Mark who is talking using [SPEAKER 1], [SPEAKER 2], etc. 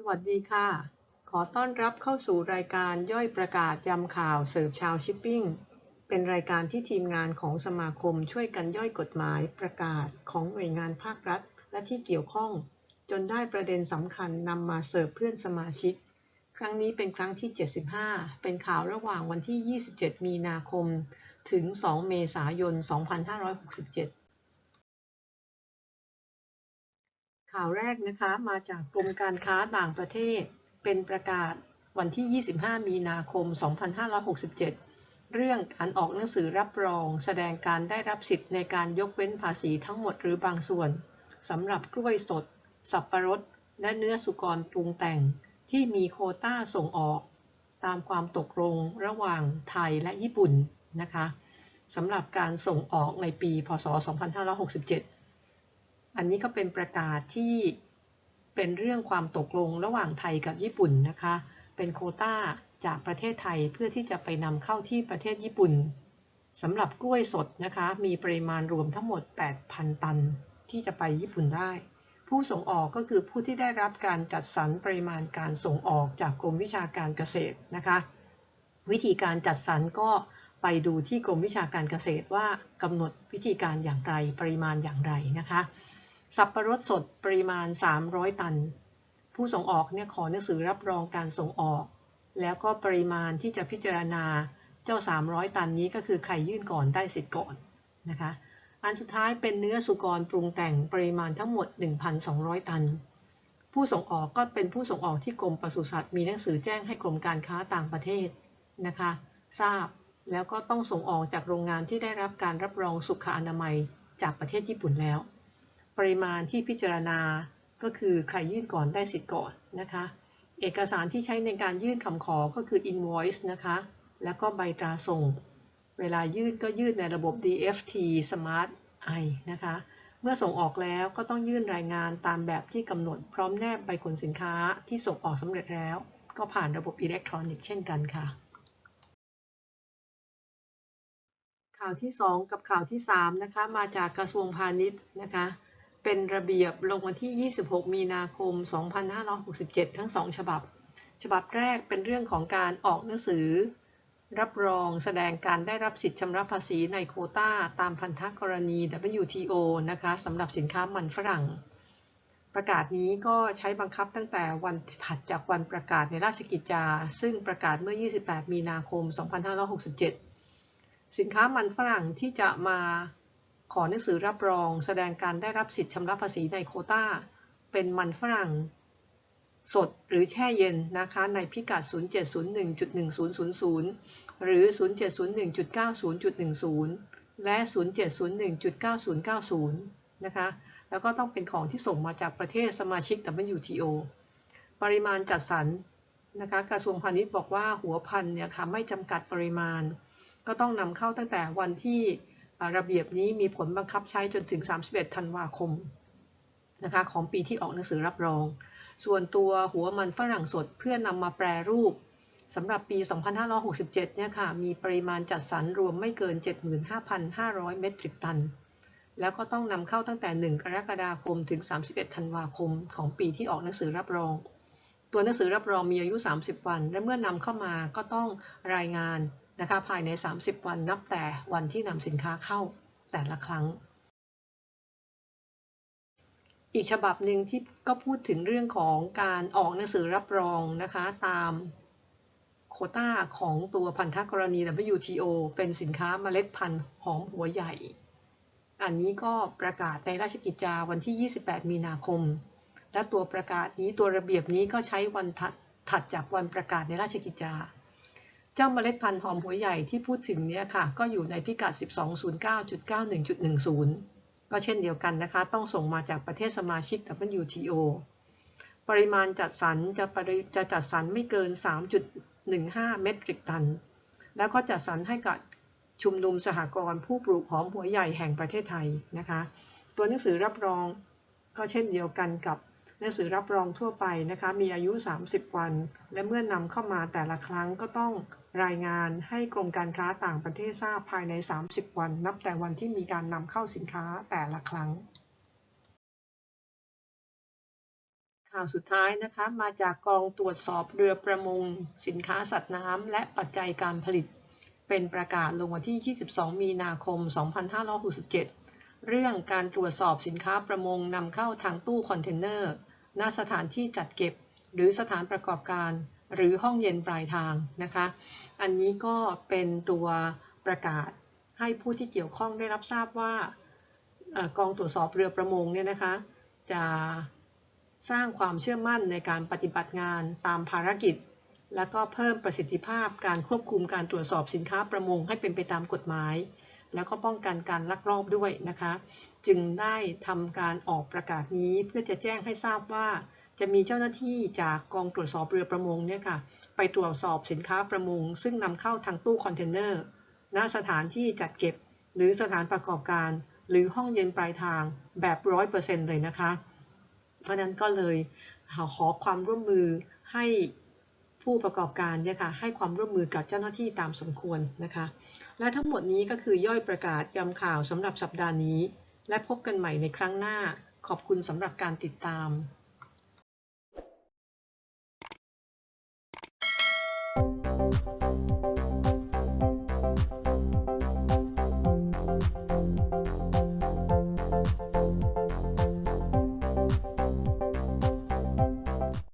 [SPEAKER 1] สวัสดีค่ะ ขอต้อนรับเข้าสู่รายการย่อยประกาศยำข่าวเสิร์ฟชาวชิปปิ้ง เป็นรายการที่ทีมงานของสมาคมช่วยกันย่อยกฎหมายประกาศของหน่วยงานภาครัฐ และที่เกี่ยวข้อง จนได้ประเด็นสำคัญนำมาเสิร์ฟเพื่อนสมาชิก ครั้งนี้เป็นครั้งที่ 75 เป็นข่าวระหว่างวันที่ 27 มีนาคม ถึง 2 เมษายน 2567 ข่าวแรกนะคะมาจากกรมการค้าต่างประเทศ เป็นประกาศวันที่ 25 มีนาคม 2567 เรื่องการออกหนังสือรับรอง แสดงการได้รับสิทธิ์ในการยกเว้นภาษีทั้งหมดหรือบางส่วนสำหรับกล้วยสด สับประรด และเนื้อสุกรปรุงแต่งที่มีโคต้าส่งออก ตามความตกลงระหว่างไทยและญี่ปุ่นนะคะสำหรับการส่งออกในปี พศ 2567 อันนี้ก็เป็นประกาศที่เป็นเรื่องความตกลงระหว่างไทยกับญี่ปุ่นนะคะ เป็นโคต้าจากประเทศไทยเพื่อที่จะไปนำเข้าที่ประเทศญี่ปุ่นสำหรับกล้วยสดนะคะ มีปริมาณรวมทั้งหมด 8,000 ตัน ที่จะไปญี่ปุ่นได้ ผู้ส่งออกก็คือผู้ที่ได้รับการจัดสรรปริมาณการส่งออกจากกรมวิชาการเกษตรนะคะ วิธีการจัดสรรก็ไปดูที่กรมวิชาการเกษตรว่ากำหนดวิธีการอย่างไรปริมาณอย่างไรนะคะ สับประรดสดปริมาณ 300 ตัน ผู้ส่งออกเนี่ยขอหนังสือรับรองการส่งออก แล้วก็ปริมาณที่จะพิจารณาเจ้า 300 ตันนี้ก็คือใครยื่นก่อนได้สิทธิ์ก่อนนะคะ อันสุดท้ายเป็นเนื้อสุกรปรุงแต่งปริมาณทั้งหมด 1,200 ตัน ผู้ส่งออกก็เป็นผู้ส่งออกที่กรมปศุสัตว์มีหนังสือแจ้งให้กรมการค้าต่างประเทศนะคะ ทราบแล้วก็ต้องส่งออกจากโรงงานที่ได้รับการรับรองสุขอนามัยจากประเทศญี่ปุ่นแล้ว ปริมาณที่พิจารณาก็คือใครยื่นก่อนได้สิทธิ์ก่อนนะคะ เอกสารที่ใช้ในการยื่นคำขอก็คือ invoice นะคะ แล้วก็ใบตราส่ง เวลายื่นก็ยื่นในระบบ DFT Smart I นะคะ เมื่อส่งออกแล้วก็ต้องยื่นรายงานตามแบบที่กำหนดพร้อมแนบใบขนสินค้าที่ส่งออกสำเร็จแล้ว ก็ผ่านระบบอิเล็กทรอนิกส์เช่นกันค่ะ ข่าวที่ 2 กับข่าวที่ 3 นะคะ มาจากกระทรวงพาณิชย์นะคะ เป็นระเบียบลงวันที่ 26 มีนาคม 2567 ทั้ง2ฉบับ ฉบับแรกเป็นเรื่องของการออกหนังสือ รับรองแสดงการได้รับสิทธิชำระภาษีในโคต้าตามพันธกรณี WTO นะคะสำหรับสินค้ามันฝรั่ง ประกาศนี้ก็ใช้บังคับตั้งแต่วันถัดจากวันประกาศในราชกิจจา ซึ่งประกาศเมื่อ 28 มีนาคม 2567 สินค้ามันฝรั่งที่จะมา ขอหนังสือรับรอง แสดงการได้รับสิทธิชำระภาษีในโคตาเป็นมันฝรั่ง สดหรือแช่เย็นนะคะในพิกัด 0701.1000 หรือ 0701.90.10 และ 0701.9090 นะคะแล้วก็ต้องเป็นของที่ส่งมาจากประเทศสมาชิก WTO ปริมาณจัดสรรนะคะกระทรวงพาณิชย์บอกว่าหัวพันเนี่ยค่ะไม่จำกัดปริมาณ ก็ต้องนำเข้าตั้งแต่วันที่ ระเบียบนี้มีผลบังคับใช้จนถึง 31 ธันวาคมนะคะของปีที่ออกหนังสือรับรอง ส่วนตัวหัวมันฝรั่งสดเพื่อนำมาแปรรูปสำหรับปี 2567 เนี่ยค่ะ มีปริมาณจัดสรรรวมไม่เกิน 75,500 เมตริกตัน แล้วก็ต้องนำเข้าตั้งแต่ 1 กรกฎาคมถึง 31 ธันวาคม ของปีที่ออกหนังสือรับรอง ตัวหนังสือรับรองมีอายุ 30 วัน และเมื่อนำเข้ามาก็ต้องรายงาน นะคะภายใน 30 วันนับแต่วันที่นำสินค้าเข้าแต่ละครั้ง อีกฉบับหนึ่งที่ก็พูดถึงเรื่องของการออกหนังสือรับรองนะคะตามโคต้าของตัวพันธกรณี WTO เป็นสินค้าเมล็ดพันธุ์หอมหัวใหญ่ อันนี้ก็ประกาศในราชกิจจาวันที่ 28 มีนาคม และตัวประกาศนี้ตัวระเบียบนี้ก็ใช้วันถัดจากวันประกาศในราชกิจจา เจ้าเมล็ดพันธุ์หอมหัวใหญ่ที่พูดถึงเนี่ยค่ะ ก็อยู่ในพิกัด 1209.91.10 ก็เช่นเดียวกันนะคะ ต้องส่งมาจากประเทศสมาชิก WTO ปริมาณจัดสรรจะจะจัดสรรไม่เกิน 3.15 เมตริกตัน แล้วก็จัดสรรให้กับชุมนุมสหกรณ์ผู้ปลูกหอมหัวใหญ่แห่งประเทศไทยนะคะ ตัวหนังสือรับรองก็เช่นเดียวกันกับ หนังสือรับรองทั่วไปนะคะมีอายุ 30 วัน และเมื่อนำเข้ามาแต่ละครั้งก็ต้องรายงานให้กรมการค้าต่างประเทศทราบภายใน 30 วัน นับแต่วันที่มีการนำเข้าสินค้าแต่ละครั้ง ข่าวสุดท้ายนะคะมาจากกองตรวจสอบเรือประมง สินค้าสัตว์น้ำและปัจจัยการผลิต เป็นประกาศลงวันที่ 22 มีนาคม 2567เรื่องการตรวจสอบสินค้าประมงนำเข้าทางตู้คอนเทนเนอร์ ณสถานที่จัดเก็บ หรือสถานประกอบการ หรือห้องเย็นปลายทางนะคะ อันนี้ก็เป็นตัวประกาศให้ผู้ที่เกี่ยวข้องได้รับทราบว่าอกองตรวจสอบเรือประมงเนี่ยนะคะ จะสร้างความเชื่อมั่นในการปฏิบัติงานตามภารกิจ และก็เพิ่มประสิทธิภาพการควบคุมการตรวจสอบสินค้าประมงให้เป็นไปตามกฎหมาย แล้วก็ป้องกันการลักลอบด้วยนะคะ จึงได้ทำการออกประกาศนี้เพื่อจะแจ้งให้ทราบว่า จะมีเจ้าหน้าที่จากกองตรวจสอบเรือประมงเนี่ยค่ะไปตรวจสอบสินค้าประมง ซึ่งนำเข้าทางตู้คอนเทนเนอร์ณสถานที่จัดเก็บ หรือสถานประกอบการ หรือห้องเย็นปลายทางแบบร้อยเปอร์เซ็นต์เลยนะคะ เพราะฉะนั้นก็เลยขอความร่วมมือให้ ผู้ประกอบการเนี่ยค่ะให้ความร่วมมือกับเจ้าหน้าที่ตามสมควรนะคะ และทั้งหมดนี้ก็คือย่อยประกาศยำข่าวสำหรับสัปดาห์นี้ และพบกันใหม่ในครั้งหน้า ขอบคุณสำหรับการติดตาม
[SPEAKER 2] Thank